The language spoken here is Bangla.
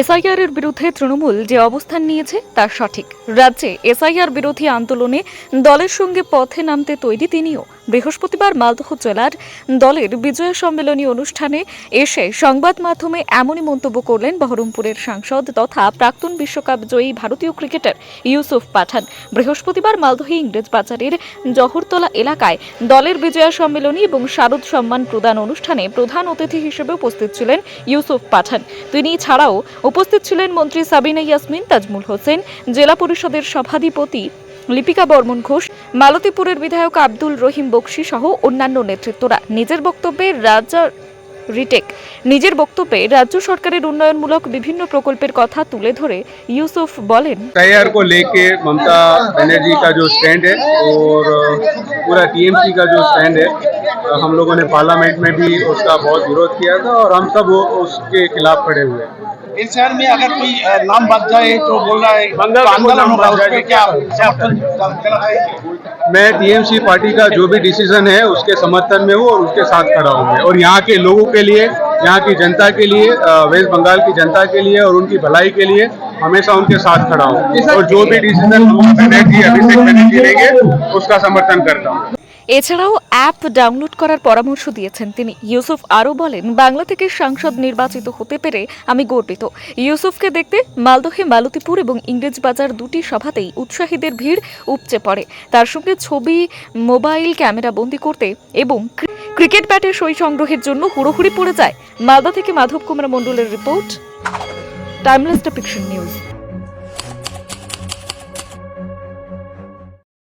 এসআইআর এর বিরুদ্ধে তৃণমূল যে অবস্থান নিয়েছে তা সঠিক। রাজ্যে এসআইআর বিরোধী আন্দোলনে দলের সঙ্গে পথে নামতে তৈরি তিনিও। বৃহস্পতিবার মালদহ জেলার দলের বিজয় সম্মেলনী অনুষ্ঠানে এসে সংবাদ মাধ্যমে এমনই মন্তব্য করলেন বহরমপুরের সাংসদ তথা প্রাক্তন বিশ্বকাপ জয়ী ভারতীয় ক্রিকেটার ইউসুফ পাঠান। বৃহস্পতিবার মালদহে ইংরেজ বাজারের জহরতলা এলাকায় দলের বিজয়া সম্মেলনী এবং শারদ সম্মান প্রদান অনুষ্ঠানে প্রধান অতিথি হিসেবে উপস্থিত ছিলেন ইউসুফ পাঠান। তিনি ছাড়াও উপস্থিত ছিলেন মন্ত্রী সাবিনা ইয়াসমিন, তাজমুল হোসেন, জেলা পরিষদের সভাধিপতি লিপিকা বর্মন ঘোষ মালতীপুরের বিধায়ক আব্দুল রহিম বক্সি সহ অন্যান্য নেতৃত্বরা নিজের বক্তব্যে রাজা রিটেক নিজের বক্তব্যে রাজ্য সরকারের উন্নয়নমূলক বিভিন্ন প্রকল্পের কথা তুলে ধরে ইউসুফ বলেন एसआईआर को लेके ममता बनर्जी का जो स्टैंड है और पूरा टीएमसी का जो स्टैंड है हम लोगों ने पार्लियामेंट में भी उसका बहुत विरोध किया था और हम सब वो उसके खिलाफ खड़े हुए हैं इस शहर में अगर कोई नाम बच जाए तो बोल रहा है आंदोलन नाम होगा उस जाए क्या है? मैं टीएमसी पार्टी का जो भी डिसीज़न है उसके समर्थन में हूँ और उसके साथ खड़ा हूँ और यहाँ के लोगों के लिए यहाँ की जनता के लिए वेस्ट बंगाल की जनता के लिए और उनकी भलाई के लिए हमेशा उनके साथ खड़ा हूँ। और जो भी डिसीज़न बनर्जी अभिषेक बनर्जी लेंगे उसका समर्थन करता हूँ। এছাড়াও অ্যাপ ডাউনলোড করার পরামর্শ দিয়েছেন তিনি। ইউসুফ আরও বলেন, বাংলা থেকে সাংসদ নির্বাচিত হতে পেরে আমি গর্বিত। ইউসুফকে দেখতে মালদহে মালতীপুর এবং ইংরেজ বাজার দুটি সভাতেই উৎসাহীদের ভিড় উপচে পড়ে। তার সঙ্গে ছবি, মোবাইল, ক্যামেরা বন্দি করতে এবং ক্রিকেট ব্যাটের সই সংগ্রহের জন্য হুড়োহুড়ি পড়ে যায়। মালদা থেকে মাধব কুমার মণ্ডলের রিপোর্ট, টাইমলেস ডিপিকশন নিউজ।